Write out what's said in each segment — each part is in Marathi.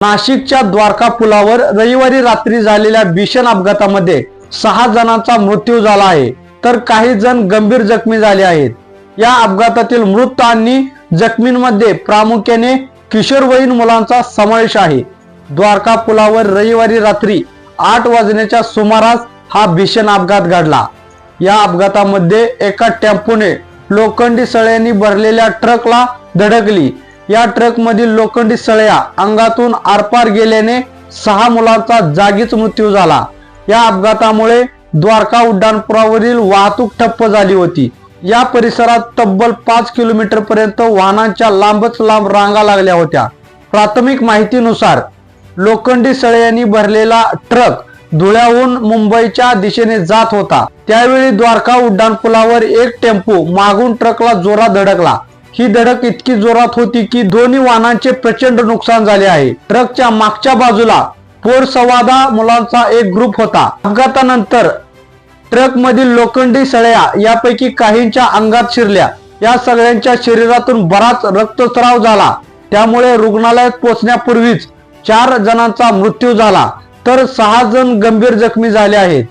नाशिकच्या द्वारका पुलावर रविवारी रात्री झालेल्या भीषण अपघातामध्ये सहा जणांचा मृत्यू झाला आहे तर काही जण गंभीर जखमी झाले आहेत. या अपघातातील मृत आणि जखमींमध्ये प्रामुख्याने किशोरवयीन मुलांचा समावेश आहे. द्वारका पुलावर रविवारी रात्री आठ वाजण्याच्या सुमारास हा भीषण अपघात घडला. या अपघातामध्ये एका टेम्पोने लोखंडी सळ्यांनी भरलेल्या ट्रकला धडकली. या ट्रक मधील लोखंडी सळया अंगातून आरपार गेल्याने सहा मुलांचा जागीच मृत्यू झाला. या अपघातामुळे द्वारका उड्डाणपुरावरील वाहतूक ठप्प झाली होती. या परिसरात तब्बल पाच किलोमीटर पर्यंत वाहनांच्या लांबच लांब रांगा लागल्या होत्या. प्राथमिक माहितीनुसार लोखंडी सळ्यांनी भरलेला ट्रक धुळ्याहून मुंबईच्या दिशेने जात होता. त्यावेळी द्वारका उड्डाणपुलावर एक टेम्पो मागून ट्रकला जोरात धडकला. ही धडक इतकी जोरात होती की दोन्ही वाहनांचे प्रचंड नुकसान झाले आहे. ट्रकच्या मागच्या बाजूला पोर सवादा मुलांचा एक ग्रुप होता. अपघातानंतर ट्रक मधील लोखंडी सळ्या यापैकी काहींच्या अंगात शिरल्या. या सगळ्यांच्या शरीरातून बराच रक्तस्राव झाला. त्यामुळे रुग्णालयात पोहोचण्यापूर्वीच चार जणांचा मृत्यू झाला. तर सहा जण गंभीर जखमी झाले आहेत.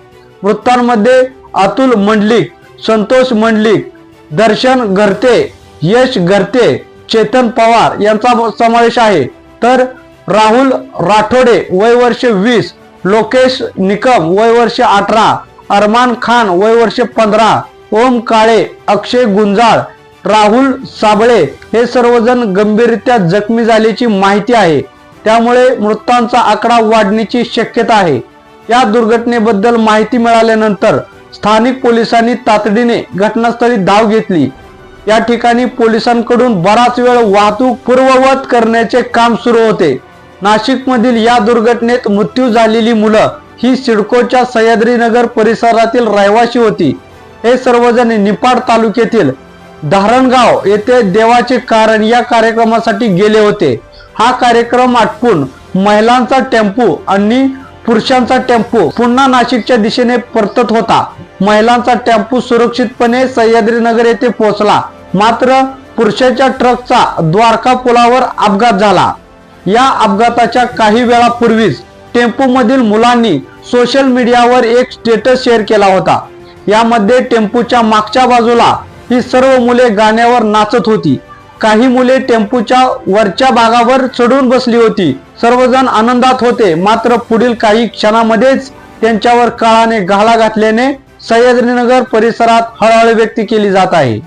मृतांमध्ये अतुल मंडलिक संतोष मंडलिक दर्शन घरते यश गर्ते चेतन पवार यांचा समावेश आहे. तर राहुल राठोडे वय वर्ष वीस लोकेश निकम वय वर्ष अठरा अरमान खान वय वर्ष पंधरा ओम काळे अक्षय गुंजाळ राहुल साबळे हे सर्वजण गंभीररित्या जखमी झाल्याची माहिती आहे. त्यामुळे मृतांचा आकडा वाढण्याची शक्यता आहे. या दुर्घटनेबद्दल माहिती मिळाल्यानंतर स्थानिक पोलिसांनी तातडीने घटनास्थळी धाव घेतली. या ठिकाणी पोलिसांकडून बराच वेळ वाहतूक पूर्ववत करण्याचे काम सुरू होते. नाशिक मधील या दुर्घटनेत मृत्यू झालेली मुलं ही सिडकोच्या सह्याद्रीनगर परिसरातील रहिवासी होती. हे सर्वजण निपाड तालुक्यातील धारणगाव येथे देवाचे कारण या कार्यक्रमासाठी गेले होते. हा कार्यक्रम आटपून महिलांचा टेम्पो आणि पुरुषांचा टेम्पो पुन्हा नाशिकच्या दिशेने परतत होता. महिलांचा टेम्पो सुरक्षितपणे सह्याद्रीनगर येथे पोहोचला. मात्र पुरुषाच्या ट्रकचा द्वारका पुलावर अपघात झाला. या अपघाताच्या काही वेळापूर्वीच टेम्पोमधील मुलांनी सोशल मीडियावर एक स्टेटस शेअर केला होता. यामध्ये टेम्पोच्या मागच्या बाजूला ही सर्व मुले गाण्यावर नाचत होती. काही मुले टेम्पोच्या वरच्या भागावर चढून बसली होती. सर्वजण आनंदात होते मात्र पुढील काही क्षणामध्येच त्यांच्यावर काळाने घाला घातल्याने सह्याद्रीनगर परिसरात हळहळ व्यक्त केली जात आहे.